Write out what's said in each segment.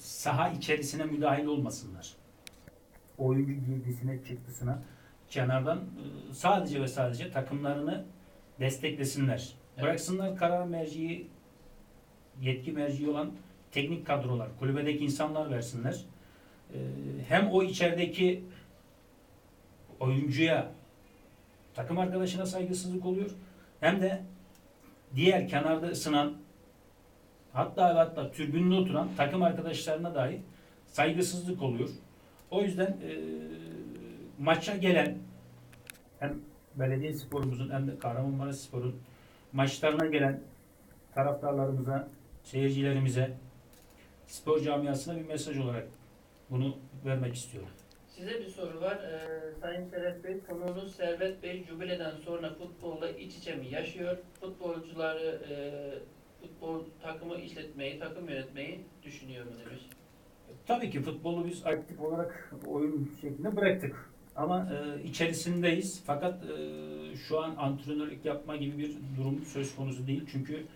saha içerisine müdahil olmasınlar. Oyuncu girdisine çıktısına kenardan e, sadece ve sadece takımlarını desteklesinler. Evet. Bıraksınlar karar merciyi yetki merciği olan teknik kadrolar, kulübedeki insanlar versinler. E, hem o içerideki oyuncuya takım arkadaşına saygısızlık oluyor hem de diğer kenarda ısınan hatta ve hatta tribünde oturan takım arkadaşlarına dahi saygısızlık oluyor. O yüzden e, maça gelen hem belediye sporumuzun hem de Kahramanmaraş Spor'un maçlarına gelen taraftarlarımıza, seyircilerimize, spor camiasına bir mesaj olarak bunu vermek istiyorum. Size bir soru var. Ee, Sayın Serhat Bey, konuğunuz Servet Bey, jübileden sonra futbolla iç içe mi yaşıyor? Futbolcuları, e, futbol takımı işletmeyi, takım yönetmeyi düşünüyor mu demiş. Tabii ki futbolu biz aktif olarak oyun şeklinde bıraktık. Ama e, içerisindeyiz. Fakat e, şu an antrenörlük yapma gibi bir durum söz konusu değil. Çünkü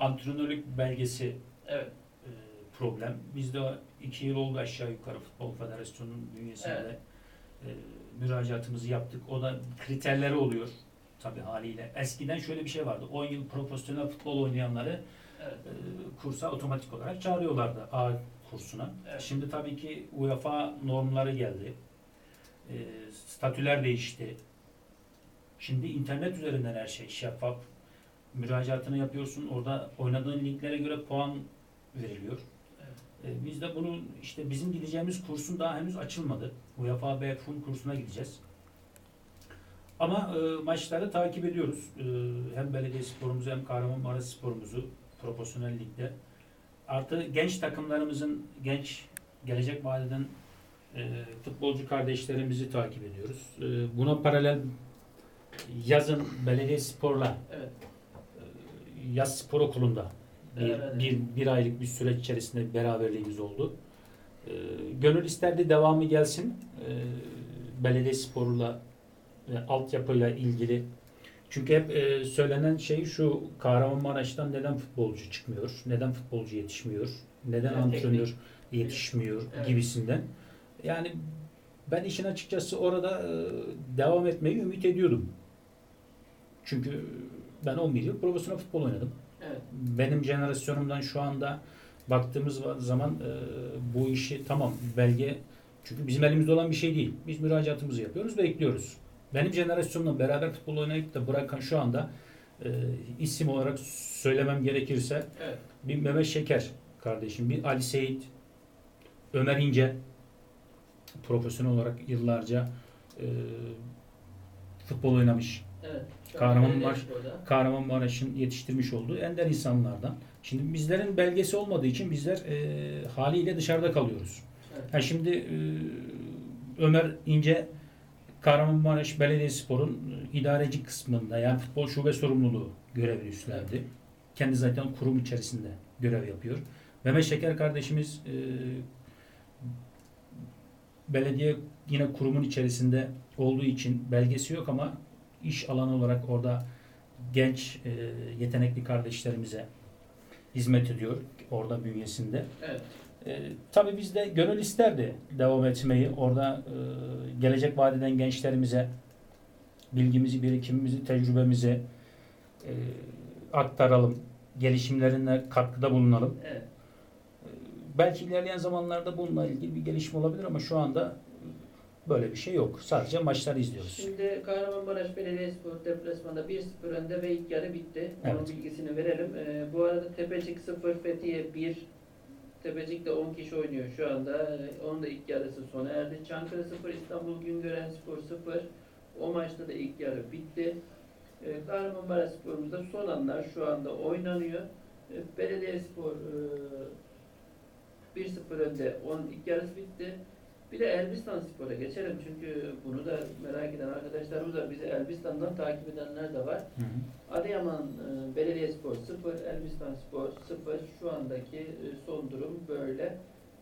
antrenörlük belgesi Evet, e, problem. Biz de iki yıl oldu aşağı yukarı Futbol Federasyonu'nun bünyesinde e, müracaatımızı yaptık. O da kriterleri oluyor tabii haliyle. Eskiden şöyle bir şey vardı. 10 yıl profesyonel futbol oynayanları evet, e, kursa otomatik olarak çağırıyorlardı A kursuna. Evet. Şimdi tabii ki UEFA normları geldi. E, statüler değişti. Şimdi internet üzerinden her şey şeffaf. Müracaatını yapıyorsun. Orada oynadığın liglere göre puan veriliyor. evet. E, biz de bunun işte bizim gideceğimiz kursun daha henüz açılmadı. UEFA B FUN kursuna gideceğiz. Ama e, maçları takip ediyoruz. E, hem belediye sporumuzu hem Kahramanmaraş sporumuzu profesyonel ligde. Artı genç takımlarımızın genç gelecek vadeden e, futbolcu kardeşlerimizi takip ediyoruz. E, buna paralel yazın belediye sporla evet. e, yaz spor okulunda bir, bir, bir aylık bir süreç içerisinde beraberliğimiz oldu. E, gönül isterdi devamı gelsin. E, belediye sporuyla ve altyapıyla ilgili. Çünkü hep e, söylenen şey şu Kahramanmaraş'tan neden futbolcu çıkmıyor? Neden futbolcu yetişmiyor? Neden Evet, antrenör teknik. yetişmiyor Evet. gibisinden. Yani ben işin açıkçası orada e, devam etmeyi ümit ediyordum. Çünkü ben 11 yıl profesyonel futbol oynadım. Evet, Benim jenerasyonumdan şu anda baktığımız zaman e, bu işi tamam belge çünkü bizim elimizde olan bir şey değil. Biz müracaatımızı yapıyoruz, bekliyoruz. Benim jenerasyonumla beraber futbol oynayıp da bırakan şu anda e, isim olarak söylemem gerekirse evet. bir Mehmet Şeker kardeşim, bir Ali Seyit, Ömer İnce profesyonel olarak yıllarca e, futbol oynamış. evet. Kahramanmaraş-. Kahramanmaraş'ın yetiştirmiş olduğu ender insanlardan. Şimdi bizlerin belgesi olmadığı için bizler e, haliyle dışarıda kalıyoruz. Evet. Ha şimdi e, Ömer İnce Kahramanmaraş Belediyespor'un e, idareci kısmında yani futbol şube sorumluluğu görevini üstlendi. Kendi zaten kurum içerisinde görev yapıyor. Mehmet Şeker kardeşimiz e, belediye yine kurumun içerisinde olduğu için belgesi yok ama iş alanı olarak orada genç e, yetenekli kardeşlerimize hizmet ediyor orada bünyesinde. Evet, E, tabii biz de gönül isterdi devam etmeyi. Orada e, gelecek vadeden gençlerimize bilgimizi, birikimimizi, tecrübemizi e, aktaralım. Gelişimlerine katkıda bulunalım. evet. E, belki ilerleyen zamanlarda bununla ilgili bir gelişme olabilir ama şu anda böyle bir şey yok. Sadece maçları izliyoruz. Şimdi Kahramanmaraş Belediyespor deplasmanda 1-0 önde ve ilk yarı bitti. Onun Evet. bilgisini verelim. Ee, bu arada Tepecik 0, Fethiye 1. Tepecik'te 10 kişi oynuyor şu anda. Onun da ilk yarısı sona erdi. Çankırı 0, İstanbul Güngören Spor 0. O maçta da ilk yarı bitti. Ee, Kahramanmaraş Spor'umuzda son anlar şu anda oynanıyor. Ee, Belediyespor e, 1-0 önde. Onun ilk yarısı bitti. Bir de Elbistan Spor'a geçelim çünkü bunu da merak eden arkadaşlarımız var. Bizi Elbistan'dan takip edenler de var. Hı hı. Adıyaman e, Belediyespor 0, Elbistan Spor 0. Şu andaki e, son durum böyle.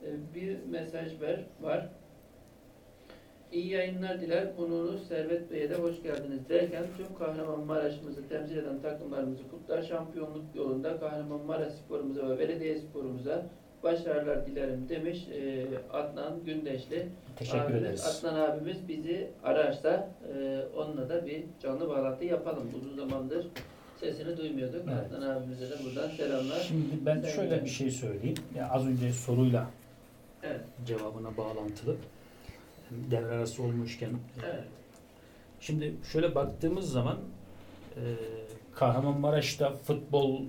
E, bir mesaj ver, var. İyi yayınlar diler. Konuğunuz Servet Bey'e de hoş geldiniz derken tüm Kahramanmaraş'ımızı temsil eden takımlarımızı kutlar. Şampiyonluk yolunda Kahramanmaraş sporumuza ve belediye sporumuza başarılar dilerim demiş e, Adnan Gündeşli. Teşekkür abimiz. ederiz. Adnan abimiz bizi ararsa e, onunla da bir canlı bağlantı yapalım. Uzun zamandır sesini duymuyorduk. Evet. Adnan abimize de buradan selamlar. Şimdi ben şöyle bir şey söyleyeyim. Ya az önce soruyla Evet. cevabına bağlantılı. Devre arası olmuşken. Evet. Şimdi şöyle baktığımız zaman e, Kahramanmaraş'ta futbol